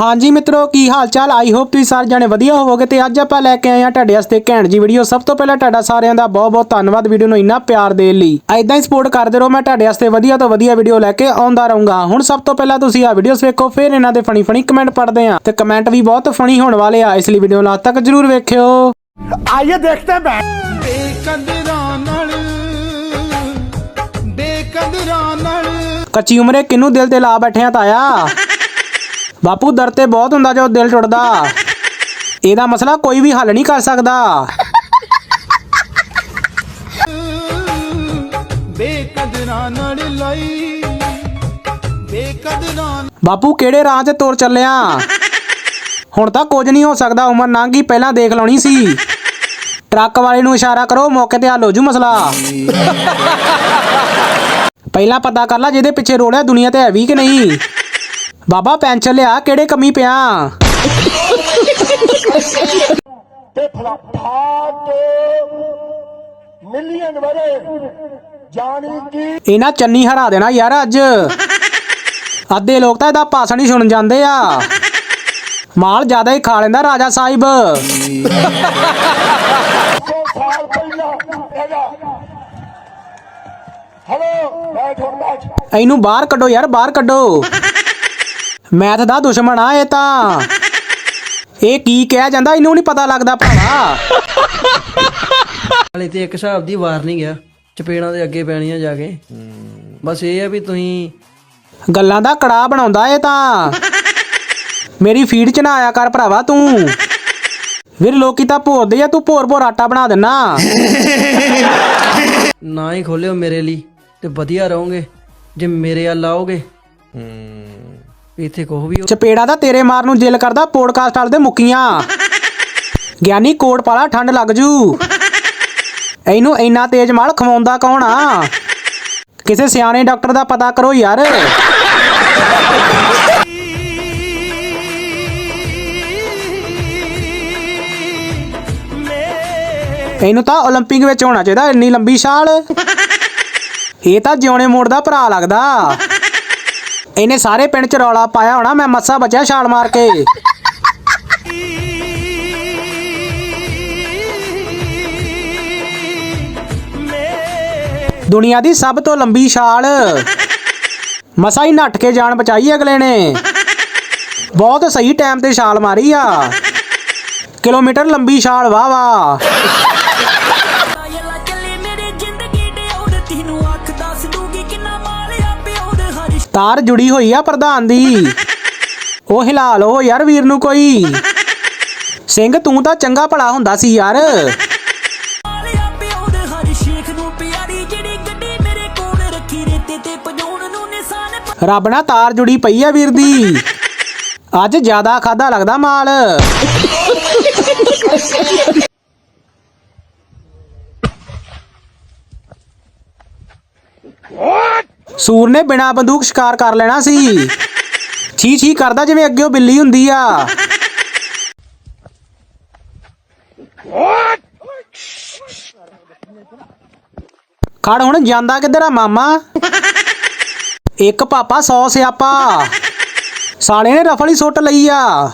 ਹਾਂਜੀ ਮਿੱਤਰੋ ਕੀ ਹਾਲ ਚਾਲ ਆਈ ਹੋਪ ਤੁਸੀਂ ਸਾਰੇ ਜਾਣੇ ਵਧੀਆ ਹੋਵੋਗੇ ਤੇ ਅੱਜ ਆਪਾਂ ਲੈ ਕੇ ਆਏ ਆ ਤੁਹਾਡੇ ਵਾਸਤੇ ਘੈਂਟ ਜੀ ਵੀਡੀਓ ਸਭ ਤੋਂ ਪਹਿਲਾਂ ਤੁਹਾਡਾ ਸਾਰਿਆਂ ਦਾ ਬਹੁਤ ਬਹੁਤ ਧੰਨਵਾਦ ਵੀਡੀਓ ਨੂੰ ਇੰਨਾ ਪਿਆਰ ਦੇਣ ਲਈ। ਐਦਾਂ ਹੀ ਸਪੋਰਟ ਕਰਦੇ ਰਹੋ ਮੈਂ ਤੁਹਾਡੇ ਵਾਸਤੇ ਵਧੀਆ ਤੋਂ ਵਧੀਆ ਵੀਡੀਓ ਲੈ ਕੇ ਆਉਂਦਾ ਰਹੂੰਗਾ। ਹੁਣ ਸਭ ਤੋਂ ਪਹਿਲਾਂ ਤੁਸੀਂ ਆ ਵੀਡੀਓਸ ਵੇਖੋ ਫਿਰ ਇਹਨਾਂ ਦੇ ਫਣੀ ਫਣੀ ਕਮੈਂਟ ਪੜਦੇ ਆ ਤੇ ਕਮੈਂਟ ਵੀ ਬਹੁਤ ਫਣੀ ਹੋਣ ਵਾਲੇ ਆ ਇਸ ਲਈ ਵੀਡੀਓ ਲਾਸਟ ਤੱਕ ਜ਼ਰੂਰ ਵੇਖਿਓ। ਆਈਏ ਦੇਖਦੇ ਮੈਂ। ਬੇਕਦਰਾਂ ਨਾਲ ਬੇਕਦਰਾਂ ਨਾਲ। ਕੱਚੀ ਉਮਰੇ ਕਿਨੂੰ ਦਿਲ ਤੇ ਲਾ ਬੈਠਿਆਂ ਤਾਇਆ? ਬਾਪੂ ਦਰ ਤੇ ਬਹੁਤ ਹੁੰਦਾ ਜੋ ਦਿਲ ਟੁੱਟਦਾ। ਇਹਦਾ ਮਸਲਾ ਕੋਈ ਵੀ ਹੱਲ ਨਹੀਂ ਕਰ ਸਕਦਾ। ਬੇਕਦਰਾਂ ਨਾਲ ਲਈ ਬੇਕਦਰਾਂ ਬਾਪੂ, ਕਿਹੜੇ ਰਾਹ ਤੇ ਤੁਰ ਚੱਲਿਆ? ਹੁਣ ਤਾਂ ਕੁਝ ਨਹੀਂ ਹੋ ਸਕਦਾ, ਉਮਰ ਲੰਘ ਪਹਿਲਾਂ ਦੇਖ ਲਾਉਣੀ ਸੀ। ਟਰੱਕ ਵਾਲੇ ਨੂੰ ਇਸ਼ਾਰਾ ਕਰੋ, ਮੌਕੇ ਤੇ ਹੱਲ ਹੋ ਜੂ ਮਸਲਾ। ਪਹਿਲਾਂ ਪਤਾ ਕਰ ਲੈ ਜਿਹਦੇ ਪਿੱਛੇ ਰੋੜਿਆ ਦੁਨੀਆ ਤੇ ਹੈ ਵੀ ਕਿ ਨਹੀਂ। ਬਾਬਾ ਪੈਨਸ਼ਨ ਲਿਆ ਕਿਹੜੇ ਕਮੀ ਪਿਆ? ਤੇ ਫਲਾਫਾਟ ਮਿਲੀਅਨ ਵਰੇ ਜਾਣੀ ਕਿ? ਇਹਨਾਂ ਚੰਨੀ ਹਰਾ ਦੇਣਾ ਯਾਰ ਅੱਜ। ਅੱਧੇ ਲੋਕ ਤਾਂ ਇਹਦਾ ਭਾਸ਼ਣ ਹੀ ਸੁਣਨ ਜਾਂਦੇ ਆ। ਮਾਲ ਜ਼ਿਆਦਾ ਹੀ ਖਾ ਲੈਂਦਾ ਰਾਜਾ ਸਾਹਿਬ। 100 ਸਾਲ ਪਹਿਲਾਂ ਇਹਦਾ ਹਲੋ ਬੈਠ ਹੁਣ ਬੈਠ। ਇਹਨੂੰ ਬਾਹਰ ਕੱਢੋ ਯਾਰ ਬਾਹਰ ਕੱਢੋ। ਮੈਥ ਦਾ ਦੁਸ਼ਮਣ ਆ ਇਹ ਤਾਂ। ਇਹ ਕੀ ਕਿਹਾ ਜਾਂਦਾ? ਇਹਨੂੰ ਨਹੀਂ ਪਤਾ ਲੱਗਦਾ ਭਰਾਵਾ। ਹਾਲੇ ਤੇ ਇੱਕ ਹਿਸਾਬ ਦੀ ਵਾਰਨਿੰਗ ਆ ਚਪੇੜਾਂ ਦੇ ਅੱਗੇ ਪੈਣੀਆਂ ਜਾ ਕੇ। ਬਸ ਇਹ ਆ ਵੀ ਤੁਸੀਂ ਗੱਲਾਂ ਦਾ ਕੜਾ ਬਣਾਉਂਦਾ ਇਹ ਤਾਂ। ਮੇਰੀ ਫੀਡ ਚ ਨਾ ਆਇਆ ਕਰ ਭਰਾਵਾ ਤੂੰ। ਵੀਰ ਲੋਕੀ ਤਾਂ ਭੋਰਦੇ ਆ ਤੂੰ ਭੋਰ ਭੋਰ ਆਟਾ ਬਣਾ ਦੇਣਾ ਨਾ ਹੀ ਖੋਲਿਓ ਮੇਰੇ ਲਈ ਤੇ ਵਧੀਆ ਰਹੋਗੇ ਜੇ ਮੇਰੇ ਵੱਲ ਆਓਗੇ। ਇੱਥੇ ਕੋਹ ਵੀ ਚਪੇੜਾ ਤਾਂ ਤੇਰੇ ਮਾਰ ਨੂੰ ਦਿਲ ਕਰਦਾ ਪੋਡਕਾਸਟ ਵਾਲੇ ਦੇ ਮੁੱਕੀਆਂ ਗਿਆਨੀ ਕੋਟ ਪਾਲਾ ਠੰਡ ਲੱਗ ਜੂ ਇਹਨੂੰ ਇੰਨਾ ਤੇਜ਼ ਮਾਲ ਖਵਾਉਂਦਾ ਕੌਣ ਆ ਕਿਸੇ ਸਿਆਣੇ ਡਾਕਟਰ ਦਾ ਪਤਾ ਕਰੋ ਯਾਰ ਇਹਨੂੰ ਤਾਂ 올림픽 ਵਿੱਚ ਹੋਣਾ ਚਾਹੀਦਾ ਇੰਨੀ ਲੰਬੀ ਛਾਲ ਇਹ ਤਾਂ ਜਿਉਣੇ ਮੋੜ ਦਾ ਭਰਾ ਲੱਗਦਾ ਇਹਨੇ ਸਾਰੇ ਪਿੰਡ ਚ ਰੌਲਾ ਪਾਇਆ ਹੋਣਾ, ਮੈਂ ਮੱਸਾ ਬਚਿਆ ਛਾਲ ਮਾਰ ਕੇ। ਦੁਨੀਆ ਦੀ ਸਭ ਤੋਂ ਲੰਬੀ ਛਾਲ। ਮਸਾ ਹੀ ਨੱਠ ਕੇ ਜਾਨ ਬਚਾਈ ਅਗਲੇ ਨੇ। ਬਹੁਤ ਸਹੀ ਟਾਈਮ ਤੇ ਛਾਲ ਮਾਰੀ ਆ। ਕਿਲੋਮੀਟਰ ਲੰਬੀ ਛਾਲ, ਵਾਹ ਵਾਹ। ਤਾਰ ਜੁੜੀ ਹੋਈ ਆ ਪ੍ਰਧਾਨ ਦੀ। ਉਹ ਹਿਲਾ ਲੋ ਯਾਰ ਵੀਰ ਨੂੰ ਕੋਈ। ਸਿੰਘ ਤੂੰ ਤਾਂ ਚੰਗਾ ਭਲਾ ਹੁੰਦਾ ਸੀ ਯਾਰ। ਰੱਬ ਨਾਲ ਤਾਰ ਜੁੜੀ ਪਈ ਆ ਵੀਰ ਦੀ। ਅੱਜ ਜ਼ਿਆਦਾ ਖਾਦਾ ਲੱਗਦਾ ਮਾਲ। ਸੂਰ ਨੇ ਬਿਨਾ ਬੰਦੂਕ ਸ਼ਿਕਾਰ ਕਰ ਲੈਣਾ ਸੀ। ਛੀ ਛੀ ਕਰਦਾ ਜਿਵੇਂ ਅੱਗੇ ਉਹ ਬਿੱਲੀ ਹੁੰਦੀ ਆ। ਖੜ ਹੁਣ, ਜਾਂਦਾ ਕਿੱਧਰ ਆ ਮਾਮਾ? ਇੱਕ ਪਾਪਾ 100 ਸਿਆਪਾ। ਸਾਲੇ ਨੇ ਰਫਲ ਹੀ ਸੁੱਟ ਲਈ ਆ।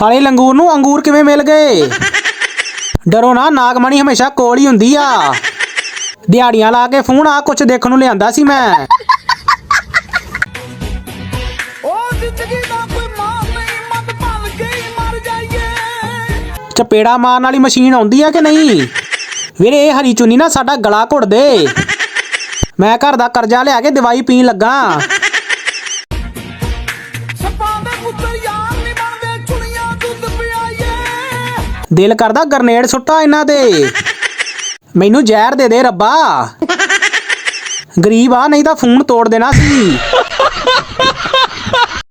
ਸਾਲੇ ਲੰਗੂਰ ਨੂੰ ਅੰਗੂਰ ਕਿਵੇਂ ਮਿਲ ਗਏ? ਡਰੋ ਨਾ ਨਾਗਮਣੀ ਹਮੇਸ਼ਾ ਕੋਲ ਹੀ ਹੁੰਦੀ ਆ। ਦਿਹਾੜੀਆਂ ਲਾ ਕੇ ਫੋਨ ਆ, ਕੁਛ ਦੇਖਣ ਨੂੰ ਲਿਆਂਦਾ ਸੀ ਮੈਂ। ਚਪੇੜਾ ਮਾਰਨ ਵਾਲੀ ਮਸ਼ੀਨ ਆਉਂਦੀ ਆ ਕਿ ਨਹੀਂ? ਵੀਰੇ, ਇਹ ਹਰੀ ਚੁੰਨੀ ਨਾ ਸਾਡਾ ਗਲਾ ਘੁੱਟ ਦੇ ਮੈਂ ਘਰ ਦਾ ਕਰਜ਼ਾ ਲਿਆ ਕੇ ਦਵਾਈ ਪੀਣ ਲੱਗਾ। ਦਿਲ ਕਰਦਾ ਗਰਨੇਡ ਸੁੱਟਾ ਇਹਨਾਂ ਦੇ। ਮੈਨੂੰ ਜ਼ਹਿਰ ਦੇ ਦੇ ਰੱਬਾ। ਗਰੀਬ ਆ ਨਹੀਂ ਤਾਂ ਫੋਨ ਤੋੜ ਦੇਣਾ ਸੀ।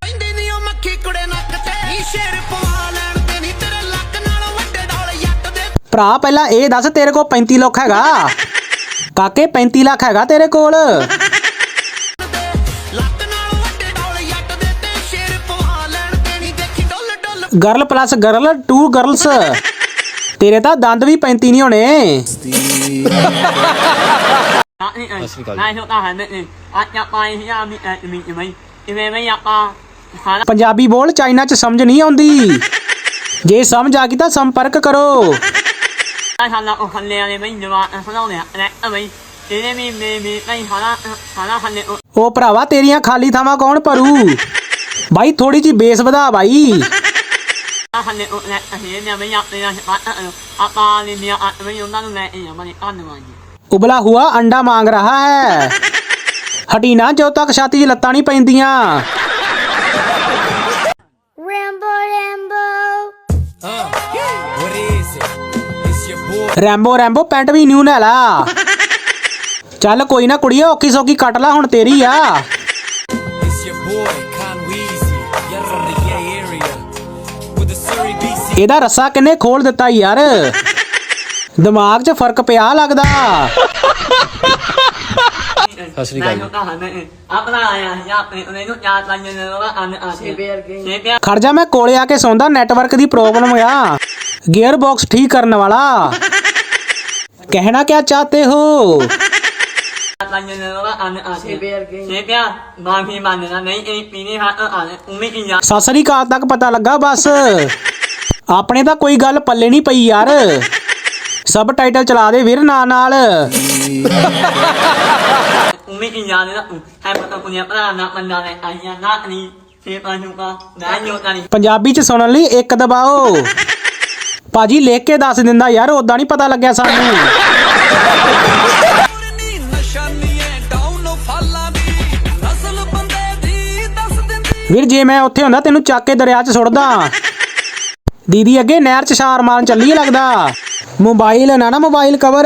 ਤੇ। ਤੇ ਭਰਾ ਪਹਿਲਾਂ ਇਹ ਦੱਸ ਤੇਰੇ ਕੋਲ 35 ਲੱਖ ਹੈਗਾ। ਕਾਕੇ 35 ਲੱਖ ਹੈਗਾ ਤੇਰੇ ਕੋਲ। Girl plus girl two girls ਤੇਰੇ ਤਾਂ ਦੰਦ ਵੀ 35 ਨਹੀਂ ਹੋਣੇ। ਪੰਜਾਬੀ ਬੋਲ, ਚਾਈਨਾ ਚ ਸਮਝ ਨਹੀਂ ਆਉਂਦੀ। ਜੇ ਸਮਝ ਆ ਗਈ ਤਾਂ ਸੰਪਰਕ ਕਰੋ। ਖਾਣਾ ਉਹ ਖੱਲੇ ਵਾਲੇ ਮੈਂ ਜਵਾਨ ਸੁਣਾਉਂਦੇ ਆ ਲੈ ਬਈ ਇਹਨੇ ਵੀ ਮੇ ਮੇ ਨਹੀਂ ਖਾਣਾ ਖਾਣਾ ਖੱਲੇ ਉਹ ਭਰਾਵਾ, ਤੇਰੀਆਂ ਖਾਲੀ ਥਾਵਾਂ ਕੌਣ ਭਰੂ? ਬਾਈ ਥੋੜੀ ਜੀ ਬੇਸ ਵਧਾ ਬਾਈ। ਖੱਲੇ ਉਹ ਲੈ ਇਹ ਨੇ ਮੈਂ ਆਪਣੇ ਨਾਲ ਆਪਾਂ ਨੇ ਨੇ ਮੈਂ ਉਹਨਾਂ ਨੂੰ ਲੈ ਇਹ ਮੈਂ ਧੰਨਵਾਦ ਜੀ ਉਬਲਾ ਹੁਆ ਅੰਡਾ ਮੰਗ ਰਹਾ ਹੈ ਹਟੀ ਜੋ ਤੱਕ ਛਾਤੀ 'ਚ ਲੱਤਾਂ ਨਹੀਂ ਪੈਂਦੀਆਂ Rambo, Rambo. Rambo Rambo pant ਵੀ ਨਿਊ ਲੈ ਲਾ ਚੱਲ ਕੋਈ ਨਾ ਕੁੜੀਏ ਔਖੀ ਸੌਖੀ ਕੱਟ ਲਾ ਹੁਣ ਤੇਰੀ ਆ ਇਹਦਾ ਰੱਸਾ ਕਿੰਨੇ ਖੋਲ ਦਿੱਤਾ ਯਾਰ? ਦਿਮਾਗ 'ਚ ਫ਼ਰਕ ਪਿਆ ਲੱਗਦਾ। ਸਤਿ ਸ਼੍ਰੀ ਅਕਾਲ ਆਪਣਾ ਆਇਆ ਜਾਂ ਆਪਣੇ ਉਹਨੂੰ ਚਾਰ ਪੰਜ ਨੇ ਉਹ ਅੰਨ ਆ ਸ਼ੇਪਿਆਰ ਕੇ ਸ਼ੇਪਿਆਰ ਖੜ ਜਾ ਮੈਂ ਕੋਲੇ ਆ ਕੇ ਸੌਂਦਾ ਨੈਟਵਰਕ ਦੀ ਪ੍ਰੋਬਲਮ ਆ। ਗੀਅਰ ਬਾਕਸ ਠੀਕ ਕਰਨ ਵਾਲਾ। ਕਹਿਣਾ ਕਿਆ ਚਾਹਤੇ ਹੋ? ਪੰਜ ਨੇ ਉਹ ਅੰਨ ਆ ਸ਼ੇਪਿਆਰ ਕੇ ਸ਼ੇਪਿਆਰ ਮਾਫੀ ਮੰਗਦਾ ਨਹੀਂ ਇਹ ਪੀਨੇ ਹੱਥ ਆ ਉਮੀ ਕੀ ਜਾ ਸਤਿ ਸ੍ਰੀ ਅਕਾਲ ਤੱਕ ਪਤਾ ਲੱਗਾ ਬਸ। ਆਪਣੇ ਤਾਂ ਕੋਈ ਗੱਲ ਪੱਲੇ ਨਹੀਂ ਪਈ ਯਾਰ। ਸਬ ਟਾਈਟਲ ਚਲਾ ਦੇ ਵੀਰ ਨਾਲ ਨਾਲ। ਉਮੀ ਕੀ ਜਾ ਨਾ ਹੈ ਪਤਾ ਪੁਨੀਆ ਭਰਾ ਨਾ ਮੰਨਾ ਨੇ ਆਈਆਂ ਨਾ ਨਹੀਂ ਫੇਰ ਪਾਜੂਗਾ ਨਾ ਜੋਤਾ ਨਹੀਂ ਪੰਜਾਬੀ ਚ ਸੁਣਨ ਲਈ ਇੱਕ ਦਬਾਓ। ਭਾਜੀ ਲਿਖ ਕੇ ਦੱਸ ਦਿੰਦਾ ਯਾਰ ਉਦਾਂ ਨਹੀਂ ਪਤਾ ਲੱਗਿਆ ਸਾਨੂੰ। ਵੀਰ ਜੇ ਮੈਂ ਉੱਥੇ ਹੁੰਦਾ ਤੈਨੂੰ ਚੱਕ ਕੇ ਦਰਿਆ 'ਚ ਸੁੱਟਦਾ। ਦੀਦੀ ਅੱਗੇ ਨਹਿਰ 'ਚ ਛਾਰ ਮਾਰਨ ਚੱਲੀ ਲੱਗਦਾ। ਮੋਬਾਈਲ ਨਾ ਨਾ ਮੋਬਾਈਲ ਕਵਰ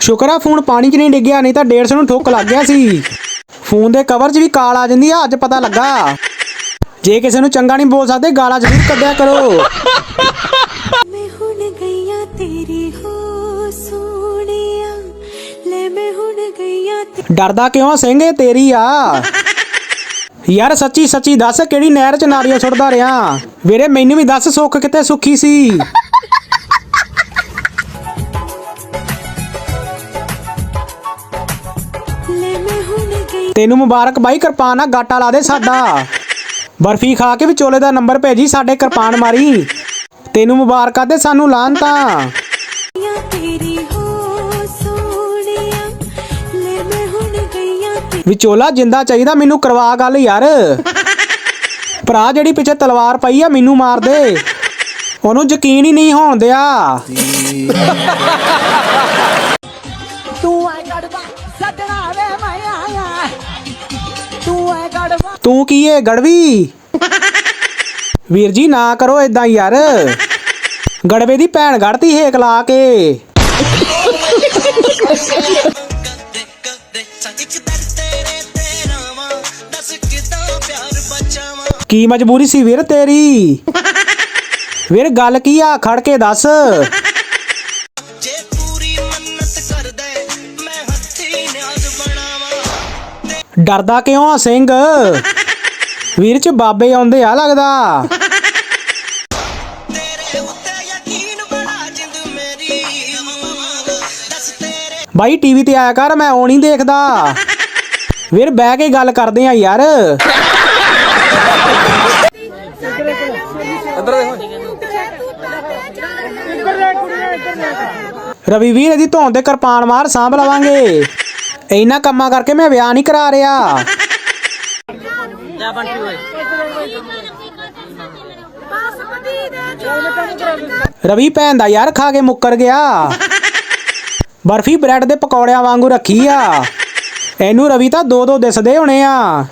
ਸ਼ੁਕਰ ਆ ਫੋਨ ਪਾਣੀ 'ਚ ਨਹੀਂ ਡਿੱਗਿਆ, ਨਹੀਂ ਤਾਂ 150 ਨੂੰ ਠੁੱਕ ਲੱਗ ਗਿਆ ਸੀ। ਫੋਨ ਦੇ ਕਵਰ 'ਚ ਵੀ ਕਾਲ ਆ ਜਾਂਦੀ ਆ, ਅੱਜ ਪਤਾ ਲੱਗਾ। ਜੇ ਕਿਸੇ ਨੂੰ ਚੰਗਾ ਨਹੀਂ ਬੋਲ ਸਕਦੇ, ਗਾਲਾਂ ਜ਼ਰੂਰ ਕੱਢਿਆ ਕਰੋ। ਮੈਂ ਹੁਣ ਗਈਆਂ ਤੇਰੀ ਹੋ ਸੋਹਣਿਆ ਡਰਦਾ ਕਿਉਂ ਸਿੰਘ ਇਹ ਤੇਰੀ ਆ। ਯਾਰ ਸੱਚੀ ਸੱਚੀ ਦੱਸ ਕਿਹੜੀ ਨਹਿਰ 'ਚ ਨਾਰੀਆਂ ਛੁੱਟਦਾ ਰਿਆਂ ਵੀਰੇ ਮੈਨੂੰ ਵੀ ਦੱਸ ਸੁੱਖ ਕਿਤੇ ਸੁੱਖੀ ਸੀ? ਤੈਨੂੰ ਮੁਬਾਰਕ ਬਾਈ, ਕਿਰਪਾਨ ਆ, ਗਾਟਾ ਲਾ ਦੇ ਸਾਡਾ। ਬਰਫੀ ਖਾ ਕੇ ਵਿਚੋਲੇ ਦਾ ਨੰਬਰ ਭੇਜੀ ਸਾਡੇ ਕਿਰਪਾਨ ਮਾਰੀ। ਤੈਨੂੰ ਮੁਬਾਰਕਾਂ ਤੇ ਸਾਨੂੰ ਲਾਨ ਤਾਂ ਤੇਰੀ ਵਿਚੋਲਾ ਜਿੰਦਾ ਚਾਹੀਦਾ ਮੈਨੂੰ ਕਰਵਾ ਗੱਲ ਯਾਰ। ਭਰਾ ਜਿਹੜੀ ਪਿੱਛੇ ਤਲਵਾਰ ਪਈ ਆ ਮੈਨੂੰ ਮਾਰ ਦੇ। ਉਹਨੂੰ ਯਕੀਨ ਹੀ ਨਹੀਂ ਹੋਣ ਦਿਆ। ਤੂੰ ਐ ਗੜਵਾ ਸੱਜਣਾ ਵੇ ਮੈਂ ਆਇਆ। ਤੂੰ ਐ ਗੜਵਾ ਤੂੰ ਕੀ ਏ ਗੜਵੀ? ਵੀਰ ਜੀ ਨਾ ਕਰੋ ਇਦਾਂ ਯਾਰ। ਗੜਵੇ ਦੀ ਭੈਣ ਗੜਤੀ ਹੇਕ ਲਾ ਕੇ। ਕੀ ਮਜਬੂਰੀ ਸੀ ਵੀਰ ਤੇਰੀ? ਵੀਰ ਗੱਲ ਕੀ ਆ? ਖੜ ਕੇ ਦੱਸ। ਜੇ ਪੂਰੀ ਮੰਨਤ ਕਰਦਾ ਮੈਂ ਹੱਥੀ ਨਿਆਜ਼ ਬਣਾਵਾਂ। ਡਰਦਾ ਕਿਉਂ ਆ ਸਿੰਘ? ਵੀਰ ਚ ਬਾਬੇ ਆਉਂਦੇ ਆ ਲੱਗਦਾ। ਬਾਈ ਟੀਵੀ ਤੇ ਆਇਆ ਕਰ ਮੈਂ ਉਹ ਨਹੀਂ ਦੇਖਦਾ। ਵੀਰ ਬਹਿ ਕੇ ਗੱਲ ਕਰਦੇ ਆ ਯਾਰ। ਰਵੀ ਵੀਰ ਇਹਦੀ ਧੌਣ ਤੇ ਕਿਰਪਾਨ ਮਾਰ ਸਾਂਭ ਲਵਾਂਗੇ। ਇੰਨਾ ਕੰਮਾਂ ਕਰਕੇ ਮੈਂ ਵਿਆਹ ਨਹੀਂ ਕਰਾ ਰਿਹਾ। ਰਵੀ ਭੈਣ ਦਾ ਯਾਰ ਖਾ ਕੇ ਮੁੱਕਰ ਗਿਆ। ਬਰਫੀ ਬ੍ਰੈਡ ਦੇ ਪਕੌੜਿਆਂ ਵਾਂਗੂ ਰੱਖੀ ਆ। ਇਹਨੂੰ ਰਵੀ ਤਾਂ ਦੋ ਦੋ ਦਿਸਦੇ ਹੋਣੇ ਆ।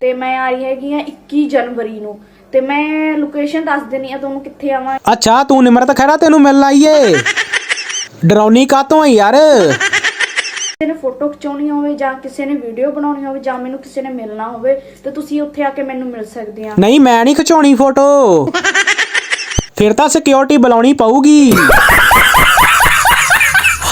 ਤੇ ਮੈਂ ਆ ਰਹੀ ਹੈਗੀ ਆ 21 ਜਨਵਰੀ ਨੂੰ। ਤੇ ਮੈਂ ਲੋਕੇਸ਼ਨ ਦੱਸ ਦਿੰਨੀ ਆ ਤੁਹਾਨੂੰ ਕਿੱਥੇ ਆਵਾਂ। ਅੱਛਾ ਤੂੰ ਨਿਮਰਤ ਖਹਿਰਾ ਤੈਨੂੰ ਮਿਲਣ ਆਈਏ ਡਰਾਉਣੀ ਕਾਤੋਂ ਆ ਯਾਰ? ਕਿਸੇ ਨੇ ਫੋਟੋ ਖਿਚਾਉਣੀ ਹੋਵੇ ਜਾਂ ਕਿਸੇ ਨੇ ਵੀਡੀਓ ਬਣਾਉਣੀ ਹੋਵੇ ਜਾਂ ਮੈਨੂੰ ਕਿਸੇ ਨੇ ਮਿਲਣਾ ਹੋਵੇ ਤੇ ਤੁਸੀਂ ਉੱਥੇ ਆ ਕੇ ਮੈਨੂੰ ਮਿਲ ਸਕਦੇ ਆ। ਨਹੀਂ ਮੈਂ ਨਹੀਂ ਖਿਚਾਉਣੀ ਫੋਟੋ ਫਿਰ ਤਾਂ ਸਿਕਿਉਰਿਟੀ ਬੁਲਾਉਣੀ ਪਊਗੀ।